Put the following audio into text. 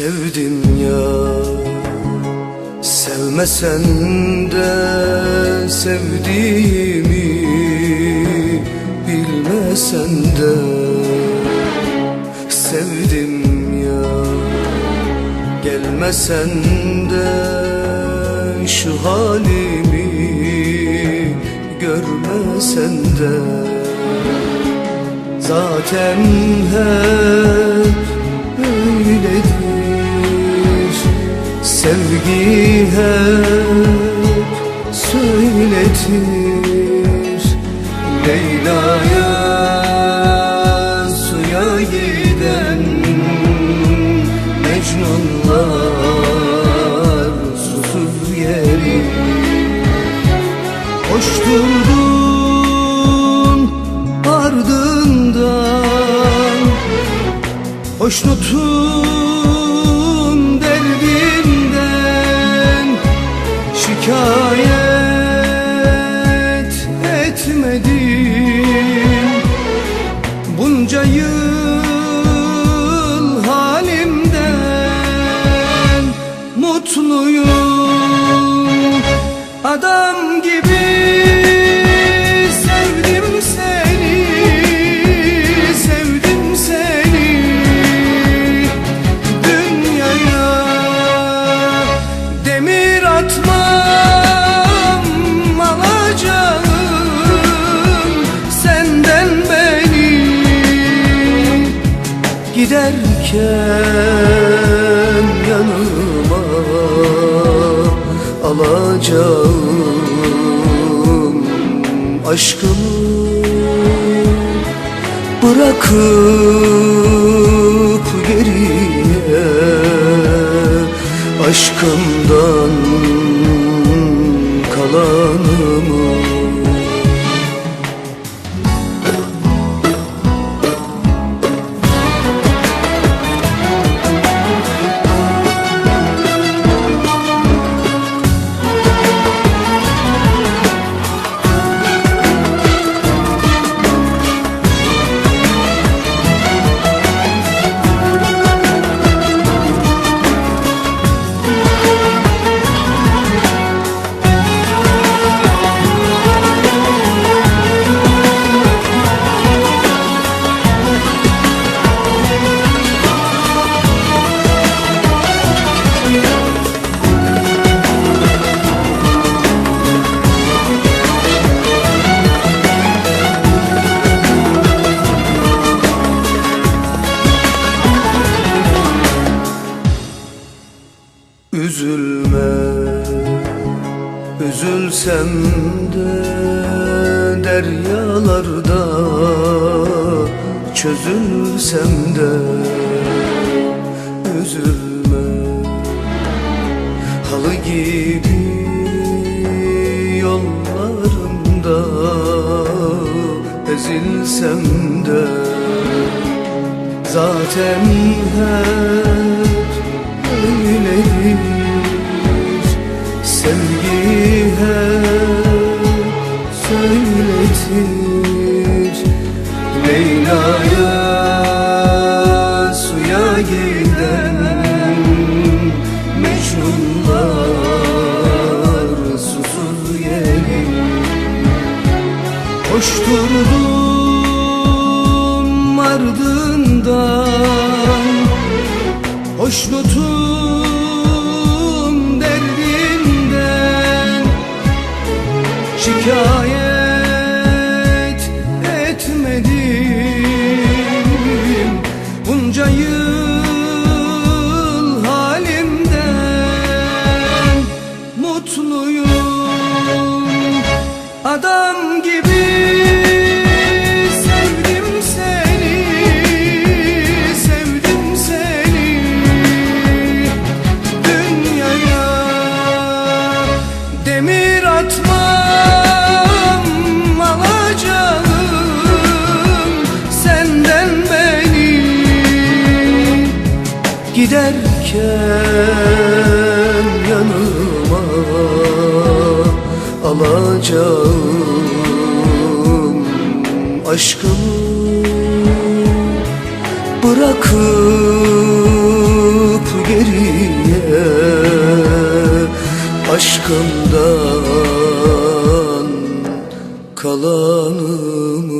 Sevdim ya. Sevmesen de sevdiğimi Bilmesen de Sevdim ya. Gelmesen de şu halimi Görmesen de. Zaten hep öyle Sevgi hep söyletir. Leyla'ya suya giden Mecnunlar susuz yeri. Koşturdun ardından Hoşnutun Bunca yıl halimden Mutluyum. Adam giderken yanıma alacağım aşkımı bırakıp Üzülsem de deryalarda Çözülsem de Üzülme. Halı gibi yollarında Ezilsem de Zaten hep Sevgi hep söyletir. Leyla'ya suya giden Mecnunlar susuz yeri Koşturdum ardından Hoşnutum Bunca yıl halimden Mutluyum. Adam gibi Sevdim seni, sevdim seni. Dünyaya demir atmam giderken yanıma alacağım aşkımı bırakıp geriye aşk aşkımdan kalanımı